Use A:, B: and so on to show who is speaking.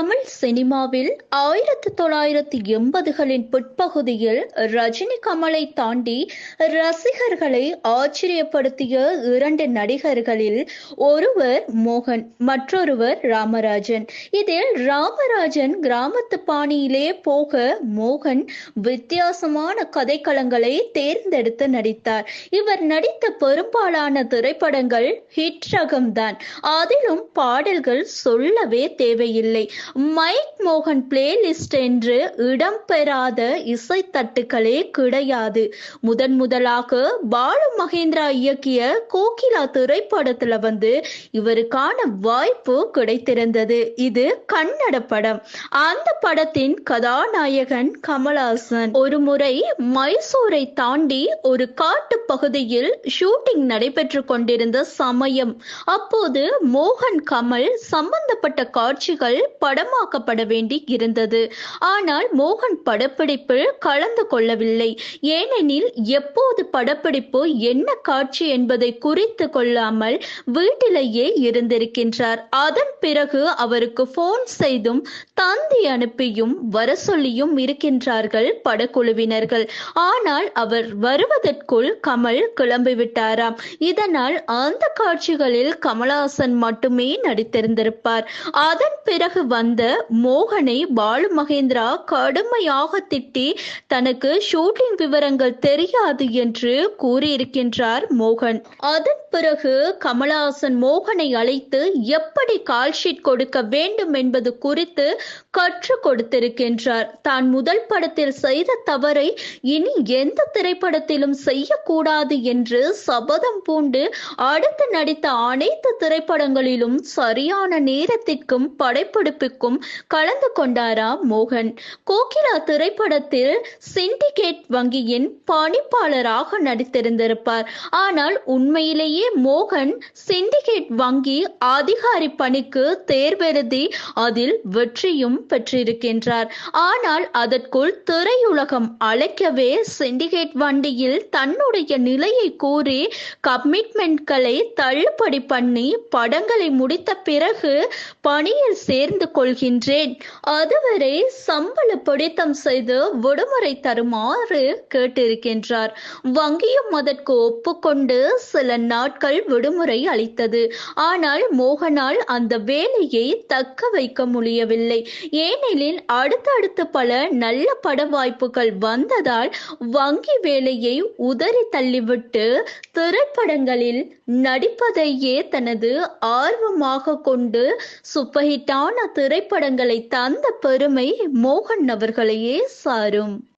A: தமிழ் சினிமாவில் ஆயிரத்தி தொள்ளாயிரத்தி எண்பதுகளின் பிற்பகுதியில் ரஜினி கமலை தாண்டி ரசிகர்களை ஆச்சரியப்படுத்திய இரண்டு நடிகர்களில் ஒருவர் மோகன் மற்றொருவர் ராமராஜன். இதில் ராமராஜன் கிராமத்து பாணியிலே போக மோகன் வித்தியாசமான கதைக்களங்களை தேர்ந்தெடுத்து நடித்தார். இவர் நடித்த பெரும்பாலான திரைப்படங்கள் ஹிட் ரகம்தான். அதிலும் பாடல்கள் சொல்லவே தேவையில்லை. மைக் மோகன் பிளேலிஸ்ட் என்று இடம்பெறாத இசைத்தட்டுகளே கிடையாது. முதன் முதலாக பாலு மகேந்திரா இயக்கிய கோகிலா திரைப்படத்துல வந்து இவருக்கான வாய்ப்பு கிடைத்திருந்தது. இது கன்னட படம். அந்த படத்தின் கதாநாயகன் கமல்ஹாசன். ஒரு முறை மைசூரை தாண்டி ஒரு காட்டு பகுதியில் ஷூட்டிங் நடைபெற்று கொண்டிருந்த சமயம். அப்போது மோகன் கமல் சம்பந்தப்பட்ட காட்சிகள் பட படமாக்கப்பட வேண்டி இருந்தது. ஆனால் மோகன் படப்பிடிப்பில் கலந்து கொள்ளவில்லை. ஏனெனில் எப்போது படப்பிடிப்பு என்ன காட்சி என்பதை குறித்து கொள்ளாமல் வீட்டிலேயே இருந்திருக்கின்றார். அதன் பிறகு அவருக்கு போன் செய்தும் தந்தி அனுப்பியும் வர சொல்லியும் இருக்கின்றார்கள் படக்குழுவினர்கள். ஆனால் அவர் வருவதற்குள் கமல் கிளம்பிவிட்டாராம். இதனால் அந்த காட்சிகளில் கமலஹாசன் மட்டுமே நடித்திருந்திருப்பார். அதன் பிறகு வந்த மோகனை பாலு மகேந்திரா கடுமையாக திட்டி தனக்கு ஷூட்டிங் விவரங்கள் தெரியாது என்று கூறியிருக்கின்றார் மோகன். அதன் பிறகு கமலஹாசன் மோகனை அழைத்து எப்படி கால்ஷீட் கொடுக்க வேண்டும் என்பது குறித்து கற்றுக் கொடுத்திருக்கின்றார். தான் முதல் படத்தில் செய்த தவறை இனி எந்த திரைப்படத்திலும் செய்யக்கூடாது என்று சபதம் பூண்டு அடுத்து நடித்த அனைத்து திரைப்படங்களிலும் சரியான நேரத்திற்கும் படைப்பிடிப்பு படைப்பிடிப்புக்கும் கலந்து கொண்டாரா மோகன்? கோகிலா திரைப்படத்தில் சிண்டிகேட் வங்கியின் பணிப்பாளராக நடித்திருந்திருப்பார். ஆனால் உண்மையிலேயே மோகன் சிண்டிகேட் வங்கி அதிகாரி பணிக்கு தேர்வெழுதி அதில் வெற்றியும் பெற்றிருக்கின்றார். ஆனால் அதற்குள் திரையுலகம் அழைக்கவே சிண்டிகேட் வண்டியில் தன்னுடைய நிலையை கூறி கமிட்மெண்ட்களை தள்ளுபடி பண்ணி படங்களை முடித்த பிறகு பணியில் சேர்ந்து கொள்கின்றேன். அதுவரை சம்பள பிடித்தம் செய்து விடுமுறை தருமாறு கேட்டிருக்கின்றார். வங்கியும் அதற்கு ஒப்புக்கொண்டு சில நாட்கள் விடுமுறை அளித்தது. ஆனால் மோகனால் அந்த வேலையை தக்க வைக்க முடியவில்லை. ஏனெனில் அடுத்தடுத்து பல நல்ல பட வாய்ப்புகள் வந்ததால் வங்கி வேலையை உதறி தள்ளிவிட்டு திரைப்படங்களில் நடிப்பதையே தனது ஆர்வமாக கொண்டு சூப்பர்ஹிட்டான திரைப்படங்களை தந்த பெருமை மோகன் அவர்களையே சாரும்.